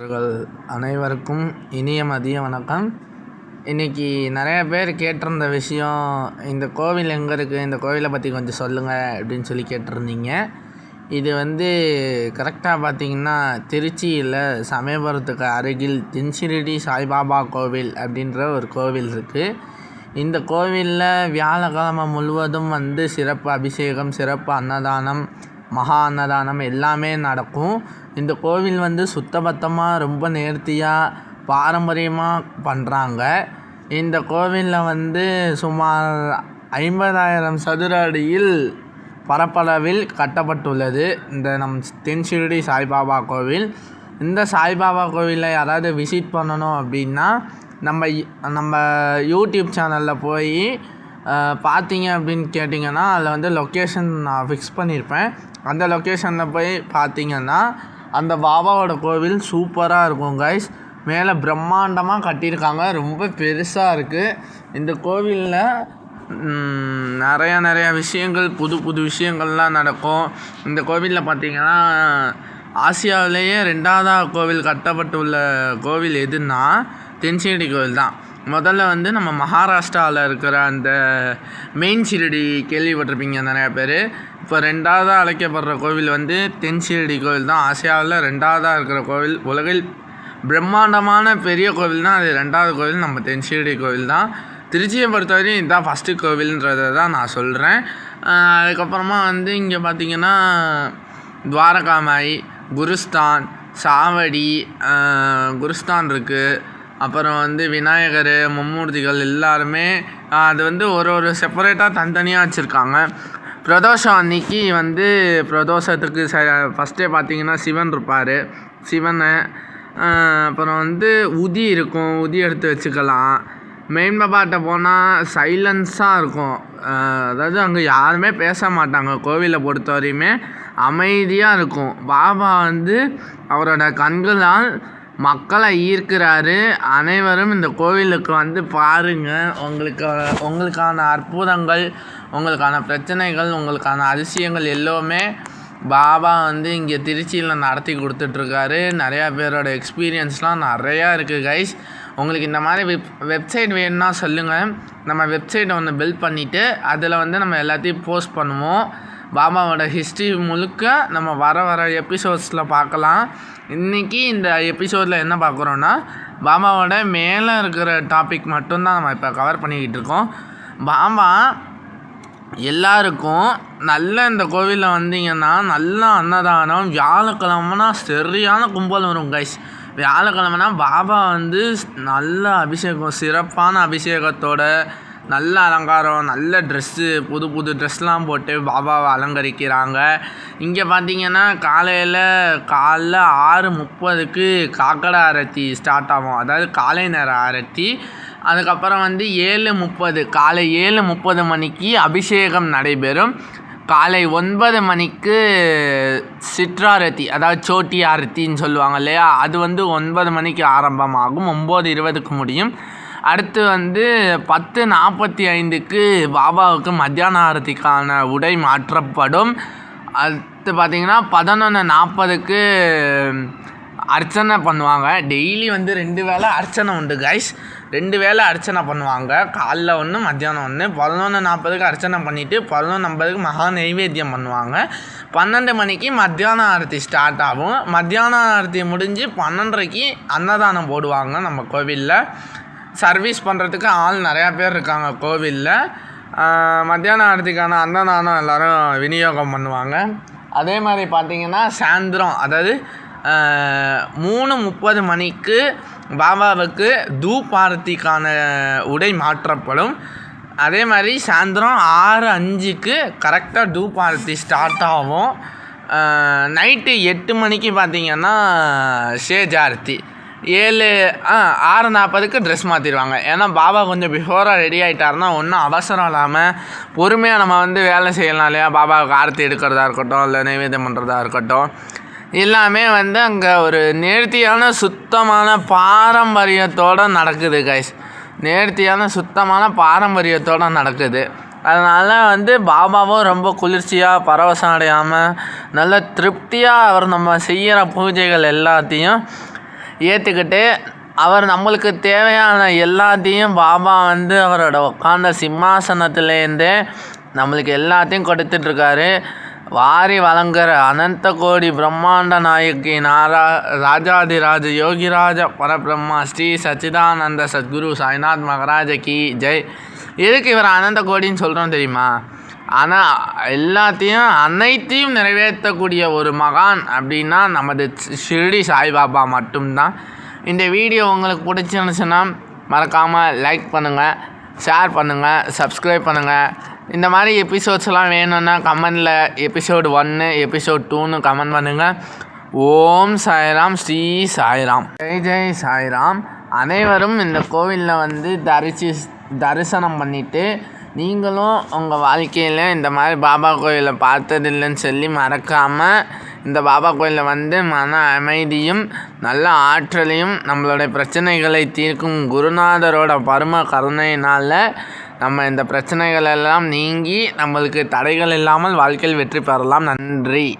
அவர்கள் அனைவருக்கும் இனிய மதிய வணக்கம். இன்றைக்கி நிறைய பேர் கேட்டிருந்த விஷயம் இந்த கோவில் எங்கே இருக்குது இந்த கோவிலை பற்றி கொஞ்சம் சொல்லுங்கள் அப்படின்னு சொல்லி கேட்டிருந்தீங்க. இது வந்து கரெக்டாக பார்த்திங்கன்னா திருச்சியில் சமயபுரத்துக்கு அருகில் தின்சிரடி சாய்பாபா கோவில் அப்படின்ற ஒரு கோவில் இருக்குது இந்த கோவிலில் வியாழக்கிழமை முழுவதும் வந்து சிறப்பு அபிஷேகம் சிறப்பு அன்னதானம் மகா அன்னதானம் எல்லாமே நடக்கும். இந்த கோவில் வந்து சுத்தபத்தமாக ரொம்ப நேர்த்தியாக பாரம்பரியமாக பண்ணுறாங்க இந்த கோவிலில் வந்து சுமார் ஐம்பதாயிரம் சதுர அடியில் பரப்பளவில் கட்டப்பட்டுள்ளது. இந்த நம் தென்ஷிரடி சாய்பாபா கோவில். இந்த சாய்பாபா கோவிலில் யாராவது விசிட் பண்ணணும் அப்படின்னா நம்ம நம்ம யூடியூப் சேனலில் போய் பார்த்தீங்க அப்படின்னு கேட்டிங்கன்னா அதில் வந்து லொக்கேஷன் நான் ஃபிக்ஸ் பண்ணியிருப்பேன் அந்த லொக்கேஷனில் போய் பார்த்தீங்கன்னா அந்த பாபாவோட கோவில் சூப்பராக இருக்கும் கைஸ் மேலே பிரம்மாண்டமாக கட்டியிருக்காங்க. ரொம்ப பெருசாக இருக்குது இந்த கோவிலில் நிறையா நிறையா விஷயங்கள் புது புது விஷயங்கள்லாம் நடக்கும். இந்த கோவிலில் பார்த்தீங்கன்னா ஆசியாவிலேயே ரெண்டாவதாக கோவில் கட்டப்பட்டுள்ள கோவில் எதுன்னா தென்சிரடி கோவில் தான். முதல்ல வந்து நம்ம மகாராஷ்டிராவில் இருக்கிற அந்த மெயின் சிரடி கேள்விப்பட்டிருப்பீங்க நிறையா பேர். இப்போ ரெண்டாவதாக அழைக்கப்படுற கோவில் வந்து தென்சீரடி கோவில் தான் ஆசியாவில் ரெண்டாவதாக இருக்கிற கோவில். உலகில் பிரம்மாண்டமான பெரிய கோவில் தான் அது ரெண்டாவது கோவில் நம்ம தென் கோவில் தான் திருச்சியை பொறுத்தவரையும் இதுதான் ஃபஸ்ட்டு கோவில்ன்றதை தான் நான் சொல்கிறேன் அதுக்கப்புறமா வந்து இங்கே பார்த்திங்கன்னா துவாரகாமாய் குருஸ்தான் சாவடி குருஸ்தான் இருக்குது அப்புறம் வந்து விநாயகர் மும்மூர்த்திகள் எல்லாருமே அது வந்து ஒரு ஒரு செப்பரேட்டாக தனித்தனியாக வச்சுருக்காங்க. பிரதோஷம் அன்னைக்கு வந்து பிரதோஷத்துக்கு ச ஃபஸ்ட்டே பார்த்தீங்கன்னா சிவன் இருப்பார். சிவனை அப்புறம் வந்து உதி இருக்கும். உதி எடுத்து வச்சுக்கலாம். மெயின் பாபாட்ட போனால் சைலன்ஸாக இருக்கும். அதாவது அங்கே யாருமே பேச மாட்டாங்க. கோவிலை பொறுத்த வரையுமே அமைதியாக இருக்கும். பாபா வந்து அவரோட கண்களால் மக்களை ஈர்க்கிறாரு. அனைவரும் இந்த கோவிலுக்கு வந்து பாருங்கள் உங்களுக்கு உங்களுக்கான அற்புதங்கள் உங்களுக்கான பிரச்சனைகள் உங்களுக்கான அதிசயங்கள் எல்லாமே பாபா வந்து இங்கே திருச்சியில் நடத்தி கொடுத்துட்ருக்காரு. நிறையா பேரோட எக்ஸ்பீரியன்ஸ்லாம் நிறையா இருக்குது கைஸ் உங்களுக்கு இந்த மாதிரி வெப் வெப்சைட் வேணும்னா சொல்லுங்கள் நம்ம வெப்சைட்டை ஒன்று பில்ட் பண்ணிவிட்டு அதில் வந்து நம்ம எல்லாத்தையும் போஸ்ட் பண்ணுவோம். பாபாவோட ஹிஸ்ட்ரி முழுக்க நம்ம வர வர எபிசோட்ஸில் பார்க்கலாம். இன்றைக்கி இந்த எபிசோடில் என்ன பார்க்குறோன்னா பாபாவோட மேலே இருக்கிற டாபிக் மட்டும்தான் நம்ம இப்போ கவர் பண்ணிக்கிட்டு இருக்கோம். பாபா எல்லாருக்கும் நல்ல இந்த கோவிலில் வந்தீங்கன்னா நல்ல அன்னதானம் வியாழக்கிழமைனா சரியான கும்பல் வரும் கைஸ் வியாழக்கிழமைனா பாபா வந்து நல்ல அபிஷேகம் சிறப்பான அபிஷேகத்தோட நல்ல அலங்காரம் நல்ல ட்ரெஸ்ஸு புது புது ட்ரெஸ்லாம் போட்டு பாபாவை அலங்கரிக்கிறாங்க. இங்கே பார்த்தீங்கன்னா காலையில் காலைல ஆறு முப்பதுக்கு காக்கடை ஆரத்தி ஸ்டார்ட் ஆகும். அதாவது காலை நேர ஆரத்தி. அதுக்கப்புறம் வந்து ஏழு முப்பது காலை ஏழு முப்பது மணிக்கு அபிஷேகம் நடைபெறும். காலை ஒன்பது மணிக்கு சிற்றாரத்தி அதாவது சோட்டி ஆரத்தின்னு சொல்லுவாங்க இல்லையா? அது வந்து ஒன்பது மணிக்கு ஆரம்பமாகும் ஒம்பது இருபதுக்கு முடியும். அடுத்து வந்து பத்து நாற்பத்தி ஐந்துக்கு பாபாவுக்கு மத்தியான ஆரத்திக்கான உடை மாற்றப்படும். அடுத்து பார்த்திங்கன்னா பதினொன்று நாற்பதுக்கு அர்ச்சனை பண்ணுவாங்க. டெய்லி வந்து ரெண்டு வேளை அர்ச்சனை உண்டு கைஸ் ரெண்டு வேளை அர்ச்சனை பண்ணுவாங்க. காலைல ஒன்று மத்தியானம் ஒன்று பதினொன்று நாற்பதுக்கு அர்ச்சனை பண்ணிவிட்டு பதினொன்று ஐம்பதுக்கு மகா நைவேத்தியம் பண்ணுவாங்க. பன்னெண்டு மணிக்கு மத்தியான ஆரத்தி ஸ்டார்ட் ஆகும். மத்தியான ஆரத்தி முடிஞ்சு பன்னெண்டரைக்கு அன்னதானம் போடுவாங்க நம்ம கோவிலில். சர்வீஸ் பண்ணுறதுக்கு ஆள் நிறையா பேர் இருக்காங்க கோவிலில். மத்தியான ஆரத்திக்கான அன்னதானம் எல்லோரும் விநியோகம் பண்ணுவாங்க. அதே மாதிரி பார்த்திங்கன்னா சாயந்தரம் அதாவது மூணு முப்பது மணிக்கு பாபாவுக்கு தூபாரத்திக்கான உடை மாற்றப்படும். அதே மாதிரி சாயந்தரம் ஆறு அஞ்சுக்கு கரெக்டாக தூபாரத்தி ஸ்டார்ட் ஆகும். நைட்டு எட்டு மணிக்கு பார்த்திங்கன்னா ஷேஜ் ஆரத்தி ஏழு ஆ ஆறு நாற்பதுக்கு ட்ரெஸ் மாற்றிடுவாங்க ஏன்னா பாபா கொஞ்சம் பிஃபோராக ரெடி ஆகிட்டாருன்னா ஒன்றும் அவசரம் இல்லாமல் பொறுமையாக நம்ம வந்து வேலை செய்யலாம் இல்லையா? பாபாவுக்கு ஆர்த்தி எடுக்கிறதா இருக்கட்டும் இல்லை நைவேத்தியம் பண்ணுறதா இருக்கட்டும். எல்லாமே வந்து அங்கே ஒரு நேர்த்தியான சுத்தமான பாரம்பரியத்தோடு நடக்குது கைஸ் நேர்த்தியான சுத்தமான பாரம்பரியத்தோடு நடக்குது. அதனால் வந்து பாபாவும் ரொம்ப குளிர்ச்சியாக பரவசம் அடையாமல் நல்ல திருப்தியாக அவர் நம்ம செய்கிற பூஜைகள் எல்லாத்தையும் ஏற்றுக்கிட்டு அவர் நம்மளுக்கு தேவையான எல்லாத்தையும் பாபா வந்து அவரோட உட்காந்த சிம்மாசனத்துலேருந்தே நம்மளுக்கு எல்லாத்தையும் கொடுத்துட்ருக்காரு. வாரி வழங்குற அனந்த கோடி பிரம்மாண்ட நாயக்கி நாரா ராஜாதிராஜ யோகிராஜ பரபிரம்மா ஸ்ரீ சச்சிதானந்த சத்குரு சாய்நாத் மகாராஜ கி. ஜெய். எதுக்கு இவர் அனந்த கோடின்னு சொல்கிறோம் தெரியுமா? ஆனால் எல்லாத்தையும் அனைத்தையும் நிறைவேற்றக்கூடிய ஒரு மகான் அப்படின்னா நமது ஷிரடி சாய்பாபா மட்டும்தான். இந்த வீடியோ உங்களுக்கு பிடிச்சிருந்துச்சுன்னா மறக்காமல் லைக் பண்ணுங்கள் ஷேர் பண்ணுங்கள் சப்ஸ்கிரைப் பண்ணுங்கள் இந்த மாதிரி எபிசோட்ஸ்லாம் வேணும்னா கமெண்டில் எபிசோடு ஒன்று எபிசோட் டூன்னு கமெண்ட் பண்ணுங்கள் ஓம் சாய்ராம் ஸ்ரீ சாய்ராம். ஜெய் ஜெய் சாய்ராம். அனைவரும் இந்த கோவிலில் வந்து தரிசி தரிசனம் பண்ணிவிட்டு நீங்களும் உங்கள் வாழ்க்கையில் இந்த மாதிரி பாபா கோயிலை பார்த்ததில்லைன்னு சொல்லி மறக்காமல் இந்த பாபா கோயிலில் வந்து மன அமைதியும் நல்ல ஆற்றலையும் நம்மளுடைய பிரச்சனைகளை தீர்க்கும் குருநாதரோட பரும கருணையினால் நம்ம இந்த பிரச்சனைகள் எல்லாம் நீங்கி நம்மளுக்கு தடைகள் இல்லாமல் வாழ்க்கையில் வெற்றி பெறலாம். நன்றி.